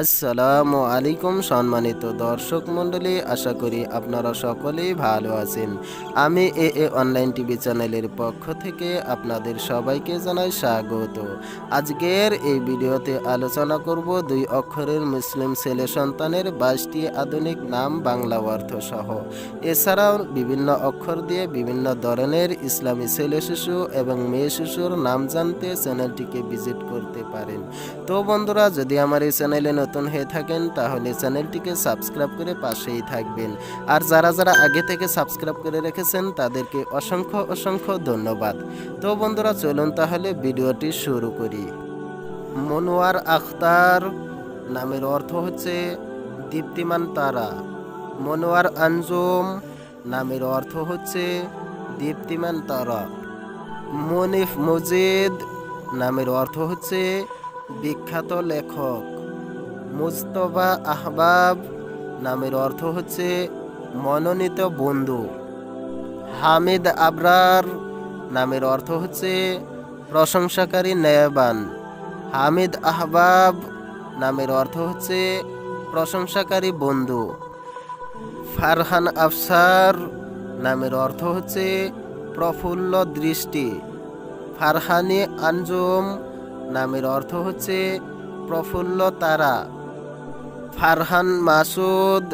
আসসালামু আলাইকুম সম্মানিত দর্শক মণ্ডলী, আশা করি আপনারা সকলেই ভালো আছেন। আমি এ এ অনলাইন টিভি চ্যানেলের পক্ষ থেকে আপনাদের সবাইকে জানাই স্বাগত। আজকের এই ভিডিওতে আলোচনা করব দুই অক্ষরের মুসলিম ছেলে সন্তানের বাইশটি আধুনিক নাম বাংলা অর্থ সহ এছাড়াও বিভিন্ন অক্ষর দিয়ে বিভিন্ন ধরনের ইসলামী ছেলে শিশু এবং মেয়ে শিশুর নাম জানতে চ্যানেলটিকে ভিজিট করতে পারেন। তো বন্ধুরা, যদি আমার এই চ্যানেলে নতুন হয়ে থাকেন, তাহলে চ্যানেলটিকে সাবস্ক্রাইব করে পাশেই থাকবেন। আর যারা যারা আগে থেকে সাবস্ক্রাইব করে রেখেছেন, তাদেরকে অসংখ্য অসংখ্য ধন্যবাদ। তো বন্ধুরা, চলুন তাহলে ভিডিওটি শুরু করি। মনোয়ার আখতার নামের অর্থ হচ্ছে দীপ্তিমান তারা। মনোয়ার আঞ্জুম নামের অর্থ হচ্ছে দীপ্তিমান তারা। মনিফ মজিদ নামের অর্থ হচ্ছে বিখ্যাত লেখক। মুস্তফা আহবাব নামের অর্থ হচ্ছে মনোনীত বন্ধু। হামিদ আবরার নামের অর্থ হচ্ছে প্রশংসাকারী ন্যায়বান হামিদ আহবাব নামের অর্থ হচ্ছে প্রশংসাকারী বন্ধু। ফারহান আফসার নামের অর্থ হচ্ছে প্রফুল্ল দৃষ্টি। ফারহানি আঞ্জুম নামের অর্থ হচ্ছে প্রফুল্ল তারা। ফারহান মাসুদ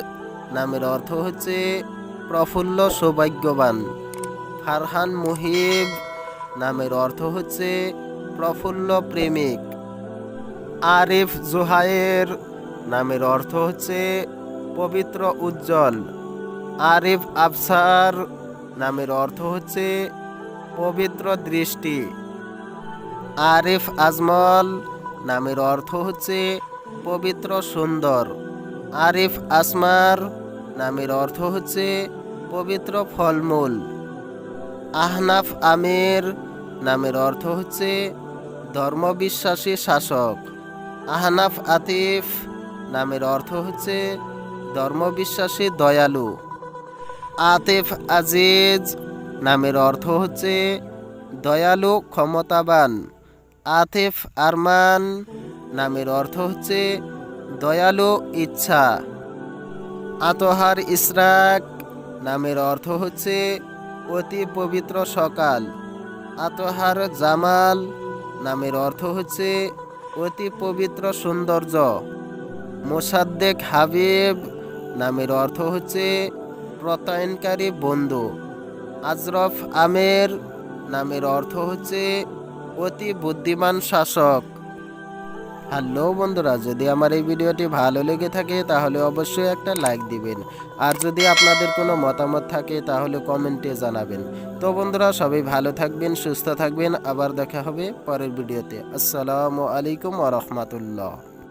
নামের অর্থ হচ্ছে প্রফুল্ল সৌভাগ্যবান। ফারহান মুহিব নামের অর্থ হচ্ছে প্রফুল্ল প্রেমিক। আরিফ জোহায়ের নামের অর্থ হচ্ছে পবিত্র উজ্জ্বল। আরিফ আফসার নামের অর্থ হচ্ছে পবিত্র দৃষ্টি। আরিফ আজমল নামের অর্থ হচ্ছে পবিত্র সুন্দর। আরিফ আসমার নামের অর্থ হচ্ছে পবিত্র ফলমূল। আহনাফ আমির নামের অর্থ হচ্ছে ধর্মবিশ্বাসী শাসক। আহনাফ আতিফ নামের অর্থ হচ্ছে ধর্মবিশ্বাসী দয়ালু। আতিফ আজিজ নামের অর্থ হচ্ছে দয়ালু ক্ষমতাবান। আতিফ আরমান নামের অর্থ হচ্ছে দয়ালু, ইচ্ছা। আতহার, ইসরাক নামের অর্থ হচ্ছে অতি পবিত্র সকাল। আতহার, জামাল নামের অর্থ হচ্ছে অতি পবিত্র সৌন্দর্য। মোসাদ্দেক, হাবিব নামের অর্থ হচ্ছে প্রত্যয়নকারী বন্ধু। আজরফ, আমের নামের অর্থ হচ্ছে অতি বুদ্ধিমান শাসক। হ্যালো বন্ধুরা, যদি আমার এই ভিডিওটি ভালো লেগে থাকে তাহলে অবশ্যই একটা লাইক দিবেন। আর যদি আপনাদের কোনো মতামত থাকে তাহলে কমেন্টে জানাবেন। তো বন্ধুরা, সবাই ভালো থাকবেন, সুস্থ থাকবেন। আবার দেখা হবে পরের ভিডিওতে। আসসালামু আলাইকুম আ রাহমাতুল্লাহ।